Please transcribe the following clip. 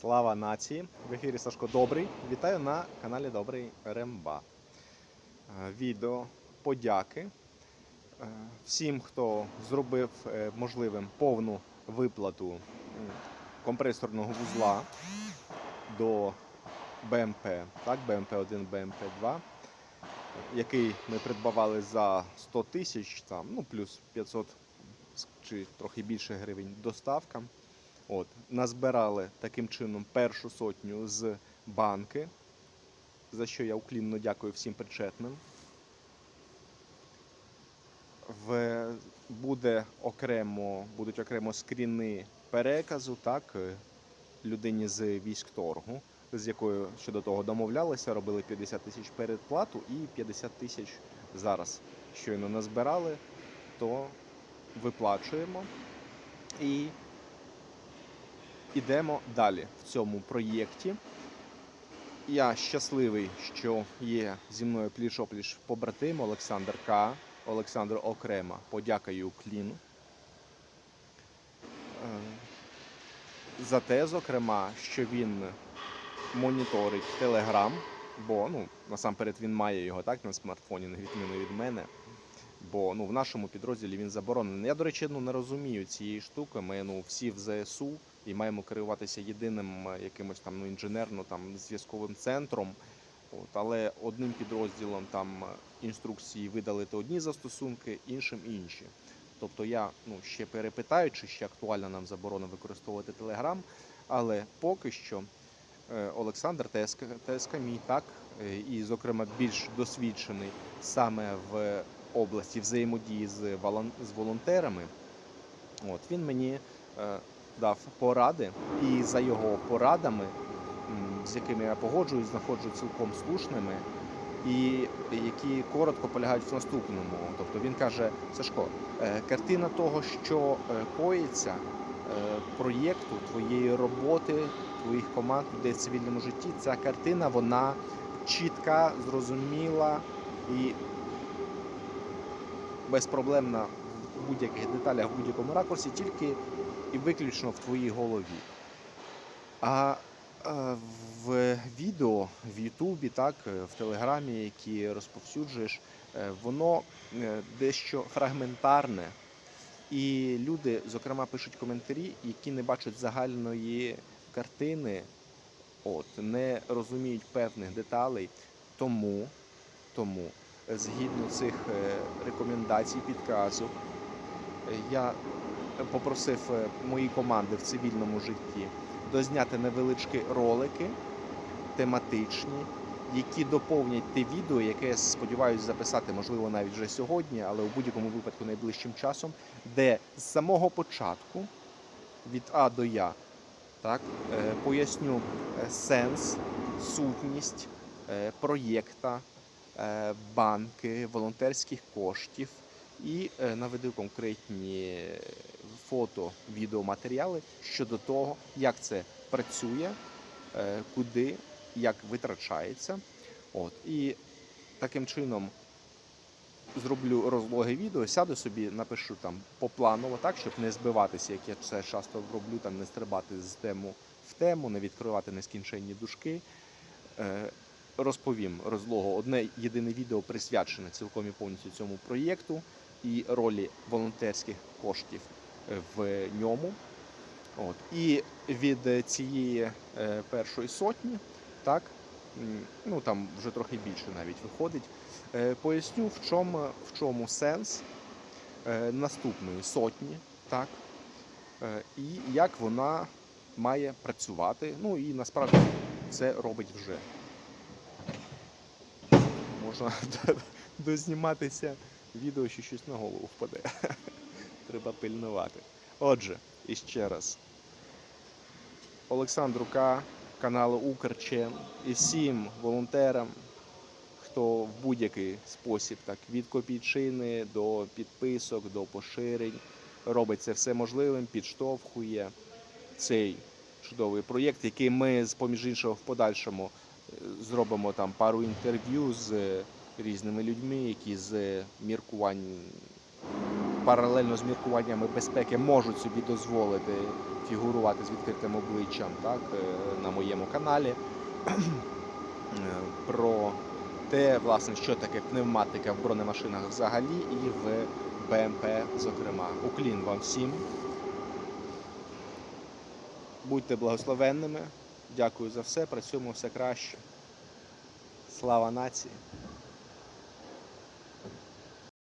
Слава нації! В ефірі Сашко Добрий. Вітаю на каналі Добрий Ремба. Е, Відео подяки е, всім, хто зробив е, можливим повну виплату компресорного вузла до БМП, так, БМП-1, БМП-2, який ми придбавали за 100 тисяч, ну, плюс 500 чи трохи більше гривень доставка. От, назбирали таким чином першу сотню з банки, за що я уклінно дякую всім причетним. В, буде окремо, будуть окремо скріни переказу, так, е, людині з військторгу, з якою щодо того домовлялися, робили 50 тисяч передплату і 50 тисяч зараз. Щойно назбирали, то виплачуємо. І Ідемо далі в цьому проєкті. Я щасливий, що є зі мною пліч-опліч побратим Олександр К. Олександр окрема. Подяка і уклін. Е, За те, зокрема, що він моніторить Телеграм, бо ну, насамперед він має його так на смартфоні, на відміну від мене. Бо ну, в нашому підрозділі він заборонений. Я, до речі, ну, не розумію цієї штуки. Ми ну, всі в ЗСУ і маємо керуватися єдиним е, якимось там ну, інженерно там зв'язковим центром. От, але одним підрозділом там е, інструкції видалити одні застосунки, іншим інші. Тобто я ну, ще перепитаю, чи ще актуальна нам заборона використовувати Телеграм, але поки що е, Олександр Теска, Теска мій так, і, зокрема, більш досвідчений саме в області взаємодії з, волонтерами. От, він мені дав поради, і за його порадами, з якими я погоджуюсь, знаходжу цілком слушними, і які коротко полягають в наступному. Тобто він каже: Сашко, е, картина того, що е, коїться, е, проєкту, твоєї роботи, твоїх команд людей в цивільному житті, ця картина вона чітка, зрозуміла і безпроблемна в будь-яких деталях, в будь-якому ракурсі, тільки і виключно в твоїй голові. А е, в відео в Ютубі, так, е, в Телеграмі, які розповсюджуєш, е, воно дещо фрагментарне. І люди, зокрема, пишуть коментарі, які не бачать загальної картини, от, не розуміють певних деталей. Тому, тому згідно цих рекомендацій, підказок, я попросив е, мої команди в цивільному житті дозняти невеличкі ролики тематичні, які доповнять те відео, яке я сподіваюся записати, можливо, навіть вже сьогодні, але у будь-якому випадку найближчим часом, де з самого початку від А до Я так, е, поясню е, сенс, сутність проєкта, банки, волонтерських коштів і наведу конкретні фото, відеоматеріали щодо того, як це працює, е, куди, як витрачається. От. І таким чином зроблю розлоги відео, сяду собі, напишу там попланово, так, щоб не збиватися, як я це часто роблю, там не стрибати з тему в тему, не відкривати нескінченні дужки. Е, Розповім розлого одне єдине відео присвячене цілком і повністю цьому проєкту і ролі волонтерських коштів в ньому. От. І від цієї е, першої сотні, так, ну там вже трохи більше навіть виходить, е, поясню, в чому, в чому сенс е, наступної сотні, так, і як вона має працювати. Ну і насправді це робить вже. Можна дозніматися відео, що щось на голову впаде. Треба пильнувати. Отже, іще раз. Олександру К, каналу Укрчем і всім волонтерам, хто в будь-який спосіб, так, від копійчини до підписок, до поширень, робить це все можливим, підштовхує цей чудовий проєкт, який ми, з поміж іншого, в подальшому е, зробимо там пару інтерв'ю з е, різними людьми, які з міркувань паралельно з міркуваннями безпеки можуть собі дозволити фігурувати з відкритим обличчям так, е, на моєму каналі. Е, Про те, власне, що таке пневматика в бронемашинах взагалі і в БМП, зокрема. Уклін вам всім. Будьте благословенними. Дякую за все. Працюємо все краще. Слава нації!